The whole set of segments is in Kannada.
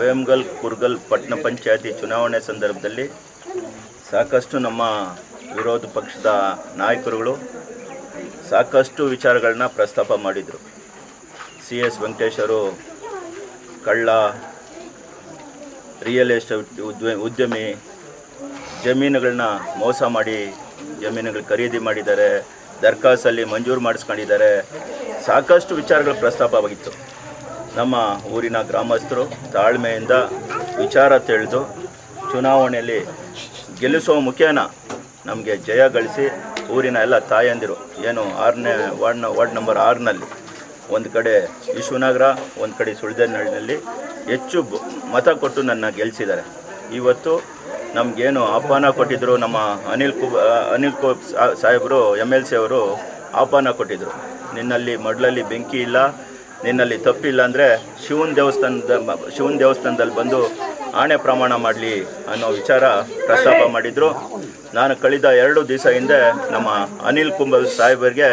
ವೇಮ್ಗಲ್, ಕುರ್ಗಲ್ ಪಟ್ಟಣ ಪಂಚಾಯತಿ ಚುನಾವಣೆ ಸಂದರ್ಭದಲ್ಲಿ ಸಾಕಷ್ಟು ನಮ್ಮ ವಿರೋಧ ಪಕ್ಷದ ನಾಯಕರುಗಳು ಸಾಕಷ್ಟು ವಿಚಾರಗಳನ್ನ ಪ್ರಸ್ತಾಪ ಮಾಡಿದರು. ಸಿ ಎಸ್ ಅವರು, ಕಳ್ಳ ರಿಯಲ್ ಎಸ್ಟೇಟ್ ಉದ್ಯ ಉದ್ಯಮಿ, ಜಮೀನುಗಳನ್ನ ಮೋಸ ಮಾಡಿ ಜಮೀನುಗಳು ಖರೀದಿ ಮಾಡಿದ್ದಾರೆ. ದರ್ಖಾಸ್ತಲ್ಲಿ ಮಂಜೂರು ಮಾಡಿಸ್ಕೊಂಡಿದ್ದಾರೆ. ಸಾಕಷ್ಟು ವಿಚಾರಗಳು ಪ್ರಸ್ತಾಪವಾಗಿತ್ತು. ನಮ್ಮ ಊರಿನ ಗ್ರಾಮಸ್ಥರು ತಾಳ್ಮೆಯಿಂದ ವಿಚಾರ ತಿಳಿದು ಚುನಾವಣೆಯಲ್ಲಿ ಗೆಲ್ಲಿಸುವ ಮುಖೇನ ನಮಗೆ ಜಯ ಗಳಿಸಿ ಊರಿನ ಎಲ್ಲ ತಾಯಂದಿರು, ಏನು ಆರನೇ ವಾರ್ಡ್ನ, ವಾರ್ಡ್ ನಂಬರ್ ಆರ್ನಲ್ಲಿ, ಒಂದು ಕಡೆ ವಿಶ್ವನಗರ, ಒಂದು ಕಡೆ ಸುಳ್ದೆನಹಳ್ಳಿನಲ್ಲಿ ಹೆಚ್ಚು ಮತ ಕೊಟ್ಟು ನನ್ನ ಗೆಲ್ಲಿಸಿದ್ದಾರೆ ಇವತ್ತು ನಮಗೇನು ಆಹ್ವಾನ ಕೊಟ್ಟಿದ್ದರು ನಮ್ಮ ಅನಿಲ್ ಕು ಅನಿಲ್ ಕು ಸಾಹೇಬರು ಎಂ ಎಲ್ ಸಿ ಅವರು ಆಹ್ವಾನ ಕೊಟ್ಟಿದ್ದರು ನಿನ್ನಲ್ಲಿ ಮಡ್ಲಲ್ಲಿ ಬೆಂಕಿ ಇಲ್ಲ, ನಿನ್ನಲ್ಲಿ ತಪ್ಪಿಲ್ಲ ಅಂದರೆ ಶಿವನ ದೇವಸ್ಥಾನದ ಶಿವನ ದೇವಸ್ಥಾನದಲ್ಲಿ ಬಂದು ಆಣೆ ಪ್ರಮಾಣ ಮಾಡಲಿ ಅನ್ನೋ ವಿಚಾರ ಪ್ರಸ್ತಾಪ ಮಾಡಿದರು. ನಾನು ಕಳೆದ ಎರಡು ದಿವಸ ಹಿಂದೆ ನಮ್ಮ ಅನಿಲ್ ಕುಂಬಲ್ ಸಾಹೇಬರಿಗೆ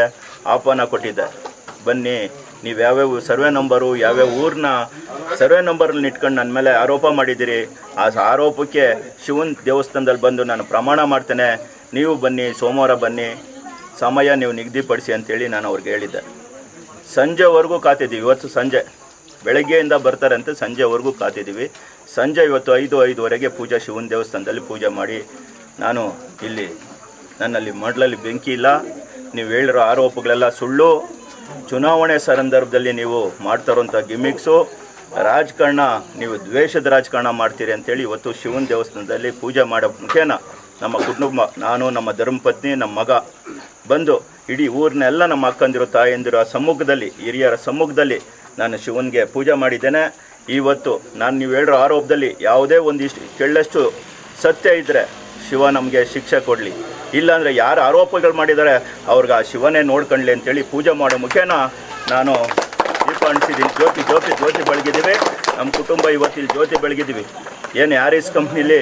ಆಹ್ವಾನ ಕೊಟ್ಟಿದ್ದೆ. ಬನ್ನಿ, ನೀವು ಯಾವ್ಯಾವ ಸರ್ವೆ ನಂಬರು, ಯಾವ್ಯಾವ ಊರನ್ನ ಸರ್ವೆ ನಂಬರ್ನ ಇಟ್ಕೊಂಡು ನನ್ನ ಮೇಲೆ ಆರೋಪ ಮಾಡಿದ್ದೀರಿ, ಆ ಆರೋಪಕ್ಕೆ ಶಿವನ ದೇವಸ್ಥಾನದಲ್ಲಿ ಬಂದು ನಾನು ಪ್ರಮಾಣ ಮಾಡ್ತೇನೆ. ನೀವು ಬನ್ನಿ, ಸೋಮವಾರ ಬನ್ನಿ, ಸಮಯ ನೀವು ನಿಗದಿಪಡಿಸಿ ಅಂತೇಳಿ ನಾನು ಅವ್ರಿಗೆ ಹೇಳಿದ್ದೆ. ಸಂಜೆವರೆಗೂ ಕಾತಿದ್ದೀವಿ, ಇವತ್ತು ಸಂಜೆ. ಬೆಳಗ್ಗೆಯಿಂದ ಬರ್ತಾರೆ ಅಂತ ಸಂಜೆವರೆಗೂ ಕಾತಿದ್ದೀವಿ. ಸಂಜೆ ಇವತ್ತು ಐದು, ಐದುವರೆಗೆ ಪೂಜಾ ಶಿವನ ದೇವಸ್ಥಾನದಲ್ಲಿ ಪೂಜೆ ಮಾಡಿ ನಾನು ಇಲ್ಲಿ ನನ್ನಲ್ಲಿ ಮಡ್ಲಲ್ಲಿ ಬೆಂಕಿ ಇಲ್ಲ. ನೀವು ಹೇಳಿರೋ ಆರೋಪಗಳೆಲ್ಲ ಸುಳ್ಳು. ಚುನಾವಣೆ ಸಂದರ್ಭದಲ್ಲಿ ನೀವು ಮಾಡ್ತಾ ಇರೋಂಥ ಗಿಮಿಕ್ಸು, ರಾಜಕಾರಣ, ನೀವು ದ್ವೇಷದ ರಾಜಕಾರಣ ಮಾಡ್ತೀರಿ ಅಂತೇಳಿ ಇವತ್ತು ಶಿವನ ದೇವಸ್ಥಾನದಲ್ಲಿ ಪೂಜೆ ಮಾಡೋ ಮುಖೇನ ನಮ್ಮ ಕುಟುಂಬ, ನಾನು, ನಮ್ಮ ಧರ್ಮಪತ್ನಿ, ನಮ್ಮ ಮಗ ಬಂದು ಇಡೀ ಊರನ್ನೆಲ್ಲ ನಮ್ಮ ಅಕ್ಕಂದಿರು, ತಾಯಂದಿರು ಸಮ್ಮುಖದಲ್ಲಿ, ಹಿರಿಯರ ಸಮ್ಮುಖದಲ್ಲಿ ನಾನು ಶಿವನಿಗೆ ಪೂಜೆ ಮಾಡಿದ್ದೇನೆ. ಇವತ್ತು ನಾನು, ನೀವು ಹೇಳಿರೋ ಆರೋಪದಲ್ಲಿ ಯಾವುದೇ ಒಂದಿಷ್ಟು ಕೆಳ್ಳಷ್ಟು ಸತ್ಯ ಇದ್ದರೆ ಶಿವ ನಮಗೆ ಶಿಕ್ಷೆ ಕೊಡಲಿ. ಇಲ್ಲಾಂದರೆ ಯಾರು ಆರೋಪಗಳು ಮಾಡಿದ್ದಾರೆ ಅವ್ರಿಗೆ ಆ ಶಿವನೇ ನೋಡ್ಕೊಳ್ಳಿ ಅಂತೇಳಿ ಪೂಜೆ ಮಾಡೋ ಮುಖೇನ ನಾನು ದೀಪ ಅಣಿಸಿದ್ದೀನಿ ಜ್ಯೋತಿ ಜ್ಯೋತಿ ಜ್ಯೋತಿ ಬೆಳಗಿದ್ದೀವಿ. ನಮ್ಮ ಕುಟುಂಬ ಇವತ್ತಿಲ್ಲಿ ಜ್ಯೋತಿ ಬೆಳಗಿದ್ದೀವಿ. ಏನು ಆರಿಸ್ ಕಂಪ್ನಿಲಿ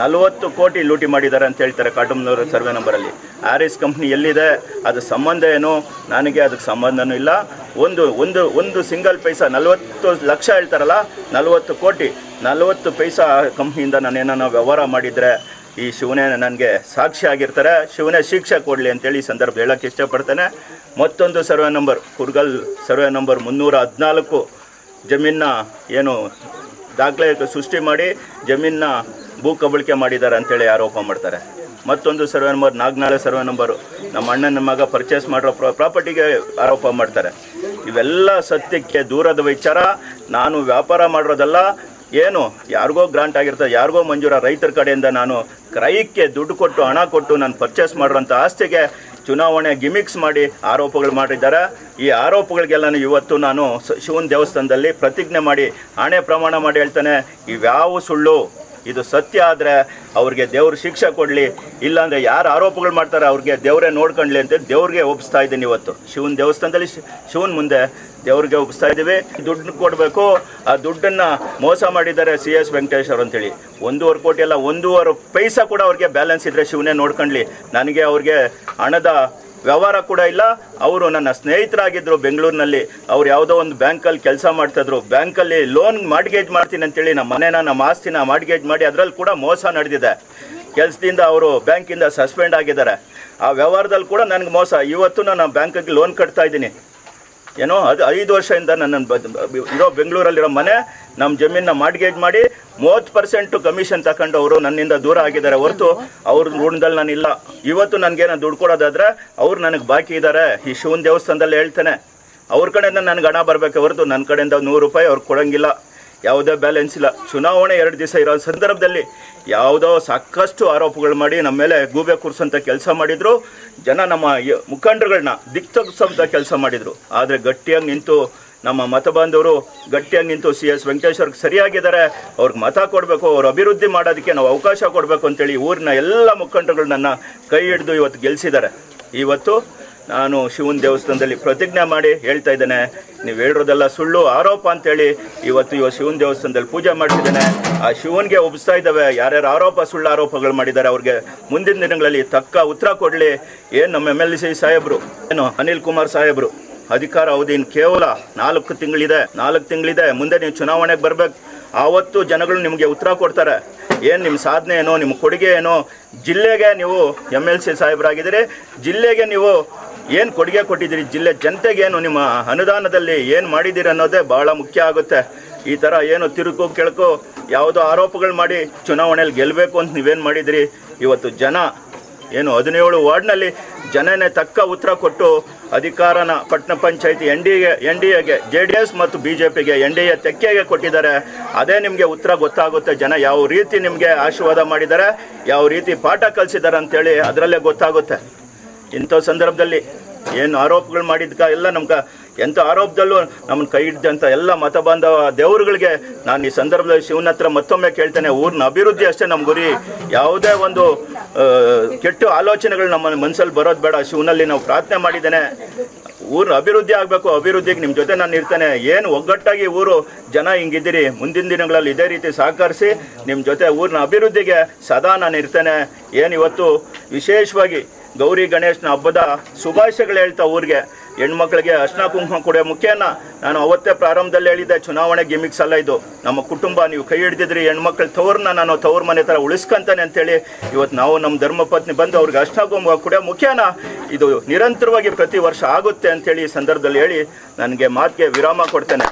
ನಲವತ್ತು ಕೋಟಿ ಲೂಟಿ ಮಾಡಿದ್ದಾರೆ ಅಂತ ಹೇಳ್ತಾರೆ ಕಾಟುಂಬನವರು ಸರ್ವೆ ನಂಬರಲ್ಲಿ. ಆರಿಸ್ ಕಂಪ್ನಿ ಎಲ್ಲಿದೆ, ಅದು ಸಂಬಂಧ ಏನು? ನನಗೆ ಅದಕ್ಕೆ ಸಂಬಂಧನೂ ಇಲ್ಲ. ಒಂದು ಒಂದು ಒಂದು ಸಿಂಗಲ್ ಪೈಸಾ ನಲವತ್ತು ಲಕ್ಷ ಹೇಳ್ತಾರಲ್ಲ, ನಲವತ್ತು ಕೋಟಿ. ನಲವತ್ತು ಪೈಸಾ ಕಂಪ್ನಿಯಿಂದ ನಾನೇನೋ ವ್ಯವಹಾರ ಮಾಡಿದರೆ ಈ ಶಿವನೇ ನನಗೆ ಸಾಕ್ಷಿ ಆಗಿರ್ತಾರೆ. ಶಿವನೇ ಶಿಕ್ಷೆ ಕೊಡಲಿ ಅಂತೇಳಿ ಈ ಸಂದರ್ಭ ಹೇಳೋಕ್ಕೆ ಇಷ್ಟಪಡ್ತೇನೆ. ಮತ್ತೊಂದು survey number, Kurgal survey number ಮುನ್ನೂರ ಹದಿನಾಲ್ಕು. ಜಮೀನ ಏನು ದಾಖಲೆ ಸೃಷ್ಟಿ ಮಾಡಿ ಜಮೀನ ಭೂ ಕಬಳಿಕೆ ಮಾಡಿದ್ದಾರೆ ಅಂತೇಳಿ ಆರೋಪ ಮಾಡ್ತಾರೆ. ಮತ್ತೊಂದು survey number Nagnale survey number. ನಮ್ಮ ಅಣ್ಣನ ಮಗ ಪರ್ಚೇಸ್ ಮಾಡಿರೋ ಪ್ರಾ ಪ್ರಾಪರ್ಟಿಗೆ ಆರೋಪ ಮಾಡ್ತಾರೆ. ಇವೆಲ್ಲ ಸತ್ಯಕ್ಕೆ ದೂರದ ವಿಚಾರ. ನಾನು ವ್ಯಾಪಾರ ಮಾಡಿರೋದಲ್ಲ. ಏನು? ಯಾರಿಗೋ ಗ್ರಾಂಟ್ ಆಗಿರ್ತದೆ, ಯಾರಿಗೋ ಮಂಜೂರ ರೈತರ ಕಡೆಯಿಂದ ನಾನು ಕ್ರೈಕ್ಕೆ ದುಡ್ಡು ಕೊಟ್ಟು, ಹಣ ಕೊಟ್ಟು ನಾನು ಪರ್ಚೇಸ್ ಮಾಡಿರೋಂಥ ಆಸ್ತಿಗೆ ಚುನಾವಣೆ ಗಿಮಿಕ್ಸ್ ಮಾಡಿ ಆರೋಪಗಳು ಮಾಡಿದ್ದಾರೆ. ಈ ಆರೋಪಗಳಿಗೆಲ್ಲನೂ ಇವತ್ತು ನಾನು ಶಿವನ್ ದೇವಸ್ಥಾನದಲ್ಲಿ ಪ್ರತಿಜ್ಞೆ ಮಾಡಿ, ಆಣೆ ಪ್ರಮಾಣ ಮಾಡಿ ಹೇಳ್ತಾನೆ, ಇವ್ಯಾವ ಸುಳ್ಳು? ಇದು ಸತ್ಯ ಆದರೆ ಅವ್ರಿಗೆ ದೇವ್ರ ಶಿಕ್ಷೆ ಕೊಡಲಿ, ಇಲ್ಲಾಂದರೆ ಯಾರು ಆರೋಪಗಳು ಮಾಡ್ತಾರೆ ಅವ್ರಿಗೆ ದೇವರೇ ನೋಡ್ಕೊಳ್ಳಿ ಅಂತ ದೇವ್ರಿಗೆ ಒಪ್ಪಿಸ್ತಾ ಇದ್ದೀನಿ ಇವತ್ತು. ಶಿವನ ದೇವಸ್ಥಾನದಲ್ಲಿ ಶಿವನ ಮುಂದೆ ದೇವ್ರಿಗೆ ಒಪ್ಪಿಸ್ತಾ ಇದ್ದೀವಿ. ದುಡ್ಡು ಕೊಡಬೇಕು. ಆ ದುಡ್ಡನ್ನು ಮೋಸ ಮಾಡಿದ್ದಾರೆ ಸಿ ಎಸ್ ವೆಂಕಟೇಶ್ವರ್ ಅಂತೇಳಿ. ಒಂದೂವರೆ ಕೋಟಿ ಅಲ್ಲ, ಒಂದೂವರೆ ಪೈಸಾ ಕೂಡ ಅವ್ರಿಗೆ ಬ್ಯಾಲೆನ್ಸ್ ಇದ್ದರೆ ಶಿವನೇ ನೋಡ್ಕೊಳ್ಳಿ ನನಗೆ ಅವ್ರಿಗೆ ಹಣದ ವ್ಯವಹಾರ ಕೂಡ ಇಲ್ಲ. ಅವರು ನನ್ನ ಸ್ನೇಹಿತರಾಗಿದ್ದರು ಬೆಂಗಳೂರಿನಲ್ಲಿ. ಅವ್ರು ಯಾವುದೋ ಒಂದು ಬ್ಯಾಂಕಲ್ಲಿ ಕೆಲಸ ಮಾಡ್ತಾಯಿದ್ರು ಬ್ಯಾಂಕಲ್ಲಿ ಲೋನ್ ಮಾರ್ಟ್ಗೇಜ್ ಮಾಡ್ತೀನಿ ಅಂತೇಳಿ ನಮ್ಮ ಮನೇನ, ನಮ್ಮ ಆಸ್ತಿನ ಮಾರ್ಟ್ಗೇಜ್ ಮಾಡಿ ಅದರಲ್ಲಿ ಕೂಡ ಮೋಸ ನಡೆದಿದೆ. ಕೆಲಸದಿಂದ ಅವರು ಬ್ಯಾಂಕಿಂದ ಸಸ್ಪೆಂಡ್ ಆಗಿದ್ದಾರೆ. ಆ ವ್ಯವಹಾರದಲ್ಲಿ ಕೂಡ ನನಗೆ ಮೋಸ. ಇವತ್ತು ನಾನು ಬ್ಯಾಂಕಿಗೆ ಲೋನ್ ಕಟ್ತಾ ಇದ್ದೀನಿ. ಏನೋ ಅದು ಐದು ವರ್ಷದಿಂದ ನನ್ನ ಇರೋ ಬೆಂಗಳೂರಲ್ಲಿರೋ ಮನೆ ನಮ್ಮ ಜಮೀನ ಮಾಡ್ಗೇಜ್ ಮಾಡಿ ಮೂವತ್ತು ಪರ್ಸೆಂಟು ಕಮಿಷನ್ ತಗೊಂಡು ಅವರು ನನ್ನಿಂದ ದೂರ ಆಗಿದ್ದಾರೆ. ಹೊರತು ಅವ್ರ ಋಣದಲ್ಲಿ ನಾನಿಲ್ಲ. ಇವತ್ತು ನನಗೇನೋ ದುಡ್ಡು ಕೊಡೋದಾದ್ರೆ ಅವ್ರು ನನಗೆ ಬಾಕಿ ಇದ್ದಾರೆ ಈ ಶಿವನ ದೇವಸ್ಥಾನದಲ್ಲಿ ಹೇಳ್ತೇನೆ. ಅವ್ರ ಕಡೆಯಿಂದ ನನಗೆ ಹಣ ಬರಬೇಕು ಹೊರತು ನನ್ನ ಕಡೆಯಿಂದ ನೂರು ರೂಪಾಯಿ ಅವ್ರು ಕೊಡೋಂಗಿಲ್ಲ. ಯಾವುದೇ ಬ್ಯಾಲೆನ್ಸ್ ಇಲ್ಲ. ಚುನಾವಣೆ ಎರಡು ದಿವಸ ಇರೋ ಸಂದರ್ಭದಲ್ಲಿ ಯಾವುದೋ ಸಾಕಷ್ಟು ಆರೋಪಗಳು ಮಾಡಿ ನಮ್ಮ ಮೇಲೆ ಗೂಬೆ ಕೂರಿಸೋಂಥ ಕೆಲಸ ಮಾಡಿದ್ರು. ಜನ ನಮ್ಮ ಮುಖಂಡರುಗಳನ್ನ ದಿಕ್ ತಗ್ಸೋಂಥ ಕೆಲಸ ಮಾಡಿದರು. ಆದರೆ ಗಟ್ಟಿಯಾಗಿ ನಿಂತು ನಮ್ಮ ಮತ ಬಾಂಧವರು ಗಟ್ಟಿಯಾಗಿ ನಿಂತು ಸಿ ಎಸ್ ವೆಂಕಟೇಶ್ವರ್ಗೆ ಸರಿಯಾಗಿದ್ದಾರೆ, ಅವ್ರಿಗೆ ಮತ ಕೊಡಬೇಕು, ಅವ್ರು ಅಭಿವೃದ್ಧಿ ಮಾಡೋದಕ್ಕೆ ನಾವು ಅವಕಾಶ ಕೊಡಬೇಕು ಅಂತೇಳಿ ಊರಿನ ಎಲ್ಲ ಮುಖಂಡರುಗಳು ನನ್ನ ಕೈ ಹಿಡಿದು ಇವತ್ತು ಗೆಲ್ಲಿಸಿದ್ದಾರೆ ಇವತ್ತು ನಾನು ಶಿವನ ದೇವಸ್ಥಾನದಲ್ಲಿ ಪ್ರತಿಜ್ಞೆ ಮಾಡಿ ಹೇಳ್ತಾ ಇದ್ದೇನೆ, ನೀವು ಹೇಳಿರೋದೆಲ್ಲ ಸುಳ್ಳು, ಆರೋಪ ಅಂತೇಳಿ ಇವತ್ತು ಇವತ್ತು ಶಿವನ ದೇವಸ್ಥಾನದಲ್ಲಿ ಪೂಜೆ ಮಾಡ್ತಿದ್ದೇನೆ. ಆ ಶಿವನಿಗೆ ಒಪ್ಪಿಸ್ತಾ ಇದ್ದಾವೆ, ಯಾರ್ಯಾರು ಆರೋಪ, ಸುಳ್ಳು ಆರೋಪಗಳು ಮಾಡಿದ್ದಾರೆ, ಅವ್ರಿಗೆ ಮುಂದಿನ ದಿನಗಳಲ್ಲಿ ತಕ್ಕ ಉತ್ತರ ಕೊಡಲಿ. ಏನು ನಮ್ಮ ಎಂ ಎಲ್ ಸಿ ಸಾಹೇಬರು, ಏನು ಅನಿಲ್ ಕುಮಾರ್ ಸಾಹೇಬರು ಅಧಿಕಾರ ಅವಧಿ ಕೇವಲ ನಾಲ್ಕು ತಿಂಗಳಿದೆ ನಾಲ್ಕು ತಿಂಗಳಿದೆ. ಮುಂದೆ ನೀವು ಚುನಾವಣೆಗೆ ಬರ್ಬೇಕು. ಆವತ್ತು ಜನಗಳು ನಿಮಗೆ ಉತ್ತರ ಕೊಡ್ತಾರೆ. ಏನು ನಿಮ್ಮ ಸಾಧನೆ ಏನೋ ನಿಮ್ಮ ಕೊಡುಗೆ ಏನೋ? ಜಿಲ್ಲೆಗೆ ನೀವು ಎಂ ಎಲ್ ಸಿ ಸಾಹೇಬರಾಗಿದ್ದೀರಿ. ಜಿಲ್ಲೆಗೆ ನೀವು ಏನು ಕೊಡುಗೆ ಕೊಟ್ಟಿದ್ದೀರಿ? ಜಿಲ್ಲೆ ಜನತೆಗೇನು ನಿಮ್ಮ ಅನುದಾನದಲ್ಲಿ ಏನು ಮಾಡಿದ್ದೀರಿ ಅನ್ನೋದೇ ಭಾಳ ಮುಖ್ಯ ಆಗುತ್ತೆ. ಈ ಥರ ಏನು ತಿರುಕು ಕೆಳಕು, ಯಾವುದೋ ಆರೋಪಗಳು ಮಾಡಿ ಚುನಾವಣೆಯಲ್ಲಿ ಗೆಲ್ಲಬೇಕು ಅಂತ ನೀವೇನು ಮಾಡಿದಿರಿ? ಇವತ್ತು ಜನ ಏನು ಹದಿನೇಳು ವಾರ್ಡ್ನಲ್ಲಿ ಜನನೇ ತಕ್ಕ ಉತ್ತರ ಕೊಟ್ಟು ಅಧಿಕಾರನ ಪಟ್ಟಣ ಪಂಚಾಯತಿ N D A N D ಎಗೆ ಜೆ ಡಿ ಎಸ್ ಮತ್ತು ಬಿ ಜೆ ಪಿಗೆ ಎನ್ ಡಿ ಎ ತೆಕ್ಕೆಗೆ ಕೊಟ್ಟಿದ್ದಾರೆ. ಅದೇ ನಿಮಗೆ ಉತ್ತರ ಗೊತ್ತಾಗುತ್ತೆ. ಜನ ಯಾವ ರೀತಿ ನಿಮಗೆ ಆಶೀರ್ವಾದ ಮಾಡಿದ್ದಾರೆ, ಯಾವ ರೀತಿ ಪಾಠ ಕಲಿಸಿದ್ದಾರೆ ಅಂತೇಳಿ ಅದರಲ್ಲೇ ಗೊತ್ತಾಗುತ್ತೆ. ಇಂಥ ಸಂದರ್ಭದಲ್ಲಿ ಏನು ಆರೋಪಗಳು ಮಾಡಿದ್ಕ ಎಲ್ಲ ನಮ್ಗೆ. ಎಂಥ ಆರೋಪದಲ್ಲೂ ನಮ್ಮನ್ನು ಕೈ ಹಿಡ್ದಂಥ ಎಲ್ಲ ಮತ ಬಾಂಧವ ದೇವರುಗಳಿಗೆ ನಾನು ಈ ಸಂದರ್ಭದಲ್ಲಿ ಶಿವನ ಹತ್ರ ಮತ್ತೊಮ್ಮೆ ಕೇಳ್ತೇನೆ. ಊರಿನ ಅಭಿವೃದ್ಧಿ ಅಷ್ಟೇ ನಮ್ಮ ಗುರಿ. ಯಾವುದೇ ಒಂದು ಕೆಟ್ಟ ಆಲೋಚನೆಗಳು ನಮ್ಮ ಮನಸ್ಸಲ್ಲಿ ಬರೋದು ಬೇಡ. ಶಿವನಲ್ಲಿ ನಾವು ಪ್ರಾರ್ಥನೆ ಮಾಡಿದ್ದೇನೆ. ಊರು ಅಭಿವೃದ್ಧಿ ಆಗಬೇಕು, ಅಭಿವೃದ್ಧಿಗೆ ನಿಮ್ಮ ಜೊತೆ ನಾನು ಇರ್ತೇನೆ. ಏನು ಒಗ್ಗಟ್ಟಾಗಿ ಊರು ಜನ ಹಿಂಗಿದ್ದೀರಿ, ಮುಂದಿನ ದಿನಗಳಲ್ಲಿ ಇದೇ ರೀತಿ ಸಹಕರಿಸಿ ನಿಮ್ಮ ಜೊತೆ ಊರಿನ ಅಭಿವೃದ್ಧಿಗೆ ಸದಾ ನಾನು ಇರ್ತೇನೆ. ಏನು ಇವತ್ತು ವಿಶೇಷವಾಗಿ ಗೌರಿ ಗಣೇಶನ ಹಬ್ಬದ ಶುಭಾಶಯಗಳು ಹೇಳ್ತಾ ಊರಿಗೆ. ಹೆಣ್ಮಕ್ಳಿಗೆ ಅರ್ಶನ ಕುಂಕುಮ ಕೊಡೋ ಮುಖ್ಯನ ನಾನು ಅವತ್ತೇ ಪ್ರಾರಂಭದಲ್ಲಿ ಹೇಳಿದ್ದೆ, ಚುನಾವಣೆ ಗಿಮಿಕ್ಸ್ ಅಲ್ಲ ಇದು. ನಮ್ಮ ಕುಟುಂಬ, ನೀವು ಕೈ ಹಿಡಿದಿದ್ರಿ, ಹೆಣ್ಮಕ್ಳು ತವ್ರನ್ನ ನಾನು ತವ್ರ ಮನೆ ಥರ ಉಳಿಸ್ಕೊಂತಾನೆ ಅಂತೇಳಿ ಇವತ್ತು ನಾವು ನಮ್ಮ ಧರ್ಮಪತ್ನಿ ಬಂದು ಅವ್ರಿಗೆ ಅರ್ಶನ ಕುಂಕುಮ ಕೊಡೋ ಮುಖ್ಯನ ಇದು ನಿರಂತರವಾಗಿ ಪ್ರತಿ ವರ್ಷ ಆಗುತ್ತೆ ಅಂತೇಳಿ ಈ ಸಂದರ್ಭದಲ್ಲಿ ಹೇಳಿ, ನನಗೆ ಮಾತಿಗೆ ವಿರಾಮ ಕೊಡ್ತೇನೆ.